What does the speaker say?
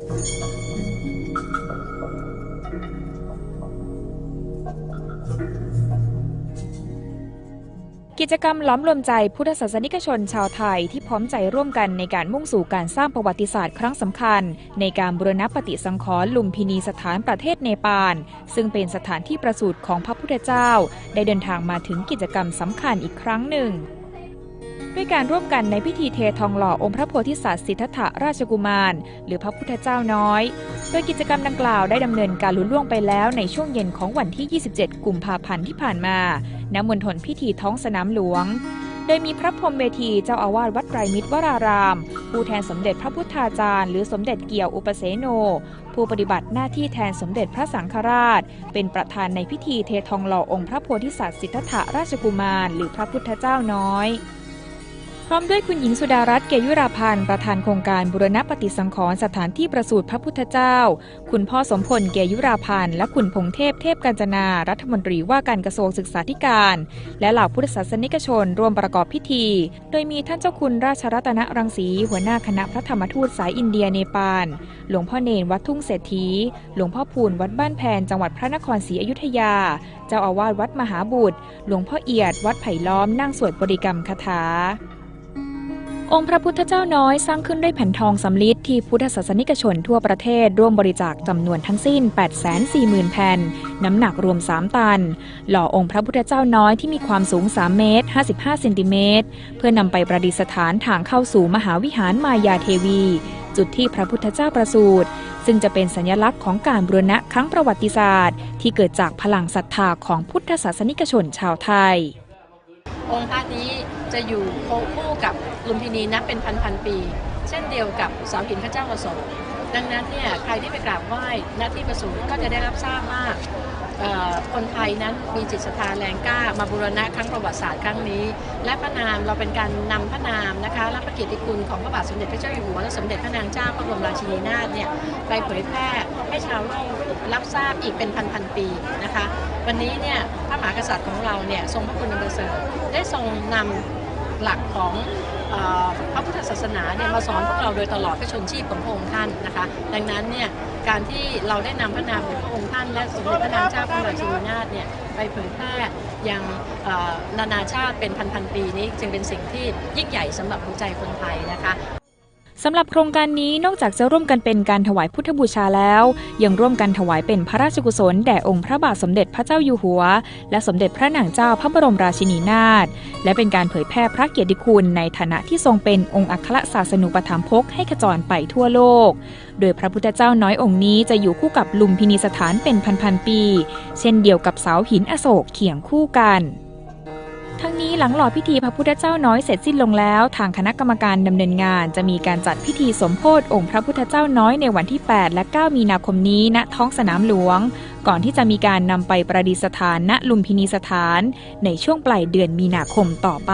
กิจกรรมล้อมรวมใจพุทธศาสนิกชนชาวไทยที่พร้อมใจร่วมกันในการมุ่งสู่การสร้างประวัติศาสตร์ครั้งสำคัญ ในการบูรณปฏิสังขรณ์ลุมพินีสถานประเทศเนปาล ซึ่งเป็นสถานที่ประสูติของพระพุทธเจ้า ได้เดินทางมาถึงกิจกรรมสำคัญอีกครั้งหนึ่ง ด้วยการร่วมกันในพิธีเททองหล่อองค์พระโพธิสัตว์สิทธัตถราชกุมาร หรือพระพุทธเจ้าน้อย โดยกิจกรรมดังกล่าวได้ดำเนินการลุล่วงไปแล้วในช่วงเย็นของวันที่ 27 กุมภาพันธ์ที่ผ่านมา ณ มณฑลพิธีท้องสนามหลวง โดยมีพระพรมเวทีเจ้าอาวาสวัดไตรมิตรวราราม ผู้แทนสมเด็จพระพุทธาจารย์หรือสมเด็จเกี่ยวอุปเสโน ผู้ปฏิบัติหน้าที่แทนสมเด็จพระสังฆราช เป็นประธานในพิธีเททองหล่อองค์พระโพธิสัตว์สิทธัตถราชกุมาร หรือพระพุทธเจ้าน้อย พร้อมด้วยคุณหญิงสุดารัตน์เกยุราพันธ์ประธานโครงการบุรณปฏิสังขรณ์สถานที่ประสูติพระพุทธเจ้า คุณพ่อสมพลเกยุราพันธ์และคุณพงเทพเทพกัญจนา รัฐมนตรีว่าการกระทรวงศึกษาธิการ และเหล่าพุทธศาสนิกชนร่วมประกอบพิธี โดยมีท่านเจ้าคุณราชรัตนรังสีหัวหน้าคณะพระธรรมทูตสายอินเดียเนปาลหลวงพ่อเนนวัดทุ่งเศรษฐี หลวงพ่อพูนวัดบ้านแพนจังหวัดพระนครศรีอยุธยา เจ้าอาวาสวัดมหาบุตร หลวงพ่อเอียด วัดไผ่ล้อมนั่งสวดบริกรรมคาถา องค์พระพุทธเจ้าน้อยสร้างขึ้นด้วยแผ่นทองสำลิดที่พุทธศาสนิกชนทั่วประเทศร่วมบริจาคจำนวนทั้งสิ้น 840,000 แผ่น น้ำหนักรวม 3 ตัน หล่อองค์พระพุทธเจ้าน้อยที่มีความสูง 3 เมตร 55 เซนติเมตร เพื่อนำไปประดิษฐานทางเข้าสู่มหาวิหารมายาเทวี จุดที่พระพุทธเจ้าประสูติซึ่งจะเป็นสัญลักษณ์ของการบรณะครั้งประวัติศาสตร์ ที่เกิดจากพลังศรัทธาของพุทธศาสนิกชนชาวไทย องค์พระนี้ จะอยู่คู่กับลุมพินีนับเป็นพันๆปี เช่นเดียวกับเสาหินพระเจ้าประสงค์ดังนั้นเนี่ยใครที่ไปกราบไหว้ณที่ประสูติก็จะได้รับทราบว่าคนไทยนั้นมีจิตศรัทธาแรงกล้ามาบูรณะครั้งประวัติศาสตร์ครั้งนี้ และพระนามเราเป็นการนำพระนามนะคะและพระเกียรติคุณของพระบาทสมเด็จพระเจ้าอยู่หัวและสมเด็จพระนางเจ้าพระบรมราชินีนาถเนี่ยไปเผยแพร่ให้ชาวโลกรับทราบอีกเป็นพันๆปีนะคะ วันนี้เนี่ยพระมหากษัตริย์ของเราเนี่ยทรงพระคุณอันประเสริฐได้ทรงนำ หลักของพระพุทธศาสนาเนี่ยมาสอนพวกเราโดยตลอดพระชนชีพของพระองค์ท่านนะคะ ดังนั้นเนี่ยการที่เราได้นำพระนามของพระองค์ท่าน และสมเด็จพระนางเจ้าพระบรมราชินีนาถเนี่ยไปเผยแพร่ยังนานาชาติเป็นพันๆปีนี้จึงเป็นสิ่งที่ยิ่งใหญ่สำหรับหัวใจคนไทยนะคะ สำหรับโครงการนี้นอกจากจะร่วมกันเป็นการถวายพุทธบูชาแล้ว ยังร่วมกันถวายเป็นพระราชกุศลแด่องค์พระบาทสมเด็จพระเจ้าอยู่หัว และสมเด็จพระนางเจ้าพระบรมราชินีนาถและเป็นการเผยแพร่พระเกียรติคุณในฐานะที่ทรงเป็นองค์อัครศาสนูปถัมภกให้ขจรไปทั่วโลก โดยพระพุทธเจ้าน้อยองค์นี้จะอยู่คู่กับลุมพินีสถานเป็นพันๆปี เช่นเดียวกับเสาหินอโศกเคียงคู่กัน นี้หลังหล่อพิธีพระพุทธเจ้าน้อยเสร็จสิ้นลงแล้ว ทางคณะกรรมการดำเนินงาน จะมีการจัดพิธีสมโพธิองค์พระพุทธเจ้าน้อยในวันที่ 8 และ 9 มีนาคมนี้ณท้องสนามหลวง ก่อนที่จะมีการนำไปประดิษฐานณลุมพินีสถาน ในช่วงปลายเดือนมีนาคมต่อไป